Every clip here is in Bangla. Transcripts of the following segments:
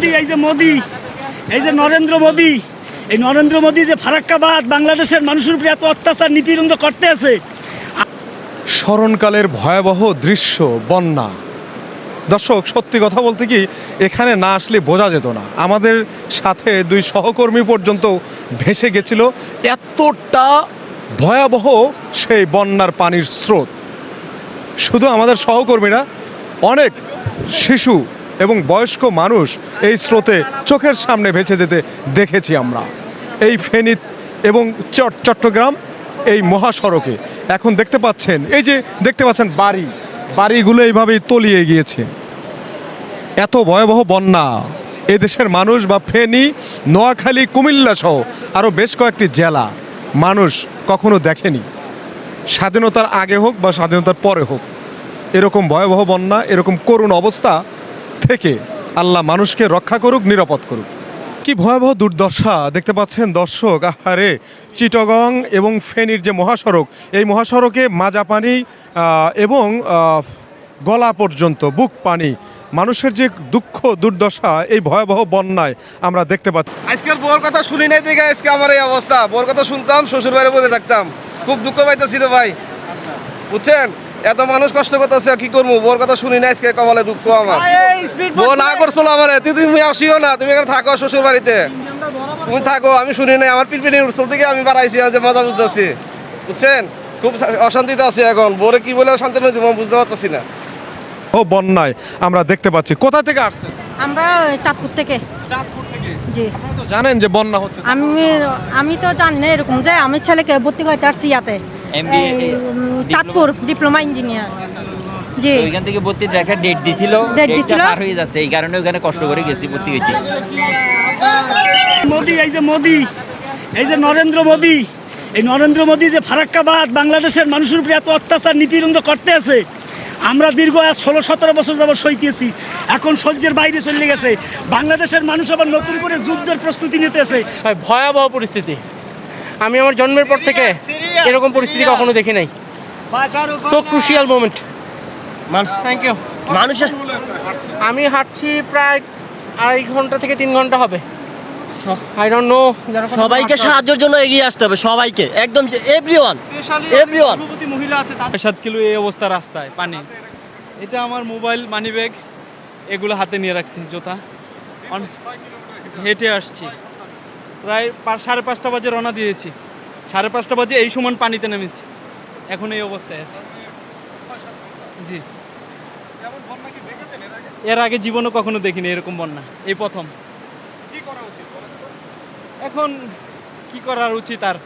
মোদি, এই যে মোদি, এই যে নরেন্দ্র মোদি, এই নরেন্দ্র মোদি যে ফারাক্কাবাদ বাংলাদেশের মানুষের উপরে এত অত্যাচার নিপীড়ন করতে আছে। স্মরণকালের ভয়াবহ দৃশ্য, বন্যা। দর্শক, সত্যি কথা বলতে কি, এখানে না আসলে বোঝা যেত না। আমাদের সাথে দুই সহকর্মী পর্যন্ত ভেসে গেছিল। এতটা ভয়াবহ সেই বন্যার পানির স্রোত। শুধু আমাদের সহকর্মীরা, অনেক শিশু এবং বয়স্ক মানুষ এই স্রোতে চোখের সামনে ভেসে যেতে দেখেছি আমরা। এই ফেনী এবং চট চট্টগ্রাম এই মহাসড়কে এখন দেখতে পাচ্ছেন, এই যে দেখতে পাচ্ছেন বাড়ি, বাড়িগুলো এইভাবেই তলিয়ে গিয়েছে। এত ভয়াবহ বন্যা, এদেশের মানুষ বা ফেনী, নোয়াখালী, কুমিল্লা সহ আরও বেশ কয়েকটি জেলা মানুষ কখনো দেখেনি। স্বাধীনতার আগে হোক বা স্বাধীনতার পরে হোক, এরকম ভয়াবহ বন্যা, এরকম করুণ অবস্থা থেকে আল্লাহ মানুষকে রক্ষা করুক, নিরাপদ করুক। কি ভয়াবহ দুর্দশা দেখতে পাচ্ছেন দর্শক। আহারে, চিটগং এবং ফেনীর যে মহাসড়ক, এই মহাসড়কে মাজা পানি এবং গলা পর্যন্ত, বুক পানি, মানুষের যে দুঃখ, দুর্দশা, এই ভয়াবহ বন্যায় আমরা দেখতে পাচ্ছি। আজকাল বোর কথা শুনি নাই দেখে আজকে আমার এই অবস্থা। বোর কথা শুনতাম শ্বশুর বাড়ি বলে থাকতাম। খুব দুঃখ পাইতেছিল ভাই। বুঝছেন? এত মানুষ কষ্ট করতেছে কি করব? বোর কথা শুনি না আজকে কমলে দুঃখ আমার। বউ না করছিল আমার তুই তুমি আসিও না তুমি এখানে থাকো শ্বশুর বাড়িতে। তুমি থাকো আমি শুনি নাই আমার পিটপিটি উৎসব থেকে আমি বাড়াইছি যে মজা বুঝতেছি। বুঝছেন? খুব অশান্তিতে আছি এখন। বোরে কি বলে শান্তি নদী বুঝতে পারতেছি না। ও বন্যায়। আমরা দেখতে পাচ্ছি। কোথা থেকে আসছেন? আমরা চাঁদপুর থেকে। চাঁদপুর থেকে? জি। আপনারা তো জানেন যে বন্যা হচ্ছে। আমি আমি তো জানি না এরকম। যে আমি ছেলেকে ভর্তি করতে আসছি ইয়াতে। চাঁদপুর ডিপ্লোমা ইঞ্জিনিয়ার জি। তো ওইখান থেকে ভর্তি দেখা ডেট দিছিল? পার হয়ে যাচ্ছে। এই কারণে ওখানে কষ্ট করে গেছি ভর্তি হইতে মোদি এই যে মোদি এই যে নরেন্দ্র মোদি এই নরেন্দ্র মোদি যে ফারাক্কাবাদ বাংলাদেশের মানুষের উপরে এত অত্যাচার নিপীড়ন করতে আছে আমরা দীর্ঘ ষোলো সতেরো বছর যাবত সইতেছি এখন সহ্যের বাইরে চলে গেছে। বাংলাদেশের মানুষ আবার নতুন করে যুদ্ধের প্রস্তুতি নিতেছে। ভয়াবহ পরিস্থিতি। আমি আমার জন্মের পর থেকে এরকম পরিস্থিতি কখনো দেখি নাই। So crucial moment thank you মানুষের আমি হাঁটছি প্রায় আড়াই ঘণ্টা থেকে তিন ঘণ্টা হবে। আই ডোন্ট নো সবাইকে সাহায্যের জন্য এগিয়ে আসতে হবে সবাইকে। একদম এভরিওয়ান everyone. মহিলা আছে সাত কিলো এই অবস্থা রাস্তায় পানি। এটা আমার মোবাইল মানি ব্যাগ এগুলো হাতে নিয়ে রাখছি জোতা। হেঁটে আসছি। প্রায় সাড়ে পাঁচটা বাজে রওনা দিয়েছি। সাড়ে পাঁচটা বাজে এই সমান পানিতে নেমেছি। এখন এই অবস্থায় আছি। জি। এর আগে জীবনে কখনো দেখিনি এরকম বন্যা, এই প্রথম। এখন কি করার উচিত আর?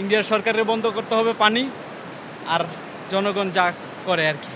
ইন্ডিয়ার সরকারের বন্ধ করতে হবে পানি, আর জনগণ যা করে আর কি।